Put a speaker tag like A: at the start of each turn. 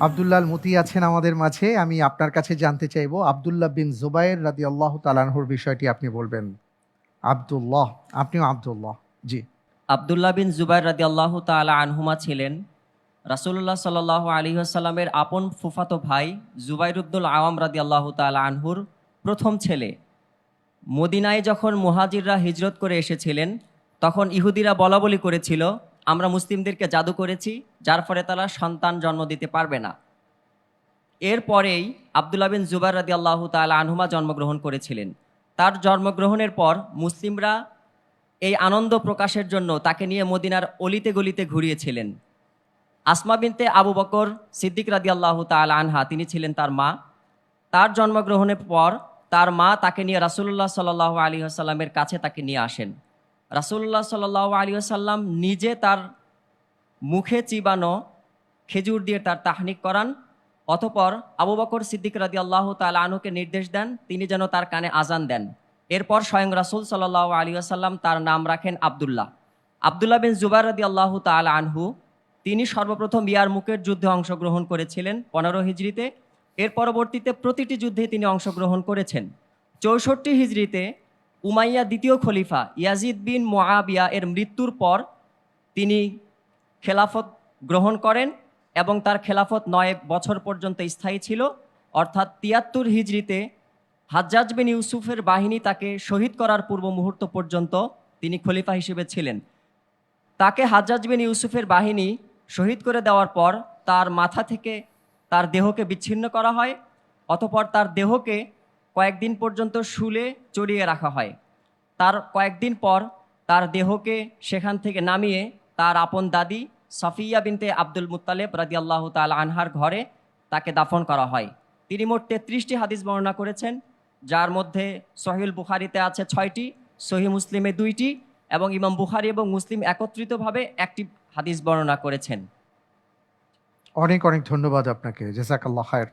A: আবদুল্লাহ মতি আছেন আমাদের মাঝে। আমি আপনার কাছে জানতে চাইব, আবদুল্লাহ বিন জুবাইর রাদি আল্লাহ তালানহুর বিষয়টি আপনি বলবেন। আবদুল্লাহ, আপনিও আবদুল্লাহ, জি।
B: আবদুল্লাহ বিন জুবাইর রাদি আল্লাহ তালা আনহুমা ছিলেন। রাসুল্লাহ সাল আলী আসাল্লামের আপন ফুফাতো ভাই জুবাইরুদ্দুল আওয়াম রাদি আল্লাহ তালা আনহুর প্রথম ছেলে। মদিনায় যখন মুহাজিররা হিজরত করে এসেছিলেন, তখন ইহুদিরা বলা বলি করেছিল আমরা মুসলিমদেরকে জাদু করেছি, যার ফলে তারা সন্তান জন্ম দিতে পারবে না। এরপরেই আবদুল্লাহ বিন জুবার রাদি আল্লাহ তালা আনহুমা জন্মগ্রহণ করেছিলেন। তার জন্মগ্রহণের পর মুসলিমরা এই আনন্দ প্রকাশের জন্য তাকে নিয়ে মদিনার অলিতে গলিতে ঘুরিয়েছিলেন। আসমা বিনতে আবু বকর সিদ্দিক রাদি আল্লাহ তাল আনহা, তিনি ছিলেন তার মা। তার জন্মগ্রহণের পর তার মা তাকে নিয়ে রাসুল্লাহ সাল্লাহ আলী আসাল্লামের কাছে তাকে নিয়ে আসেন। রাসুল্লাহ সাল্লাহ আলী আসাল্লাম নিজে তার মুখে চিবানো খেজুর দিয়ে তার তাহনিক করান, অতপর আবু বকর সিদ্দিক রাদি আল্লাহ তাল আনুকে নির্দেশ দেন, তিনি যেন তার কানে আজান দেন। এরপর স্বয়ং রাসুল সাল্লাহ আলী আসাল্লাম তার নাম রাখেন আবদুল্লাহ। আবদুল্লাহ বিন জুবাই রাদি আল্লাহ তাল আনহু, তিনি সর্বপ্রথম ইয়ার মুখের যুদ্ধে অংশগ্রহণ করেছিলেন পনেরো হিজড়িতে। এর পরবর্তীতে প্রতিটি যুদ্ধে তিনি অংশগ্রহণ করেছেন। চৌষট্টি হিজড়িতে উমাইয়া দ্বিতীয় খলিফা, ইয়াজিদ বিন মোয়াবিয়া এর মৃত্যুর পর তিনি খেলাফত গ্রহণ করেন এবং তার খেলাফত নয় বছর পর্যন্ত স্থায়ী ছিল। অর্থাৎ তিয়াত্তর হিজড়িতে হাজ্জাজ বিন ইউসুফের বাহিনী তাকে শহীদ করার পূর্ব মুহূর্ত পর্যন্ত তিনি খলিফা হিসেবে ছিলেন। তাকে হাজ্জাজ বিন ইউসুফের বাহিনী শহীদ করে দেওয়ার পর তার মাথা থেকে তার দেহকে বিচ্ছিন্ন করা হয়, অতপর তার দেহকে কয়েকদিন পর্যন্ত শুলে চড়িয়ে রাখা হয়। তার কয়েকদিন পর তার দেহকে সেখান থেকে নামিয়ে তার আপন দাদি সাফিয়া বিনতে আব্দুল মুত্তালেব রাদি আল্লাহ তাল আনহার ঘরে তাকে দাফন করা হয়। তিনি মোট তেত্রিশটি হাদিস বর্ণনা করেছেন, যার মধ্যে সহিল বুখারিতে আছে ছয়টি সহি মুসলিমে দুইটি এবং ইমাম বুখারি এবং মুসলিম একত্রিতভাবে একটি হাদিস বর্ণনা করেছেন।
A: অনেক অনেক ধন্যবাদ আপনাকে। জেসাকাল্লাহ খায়ের।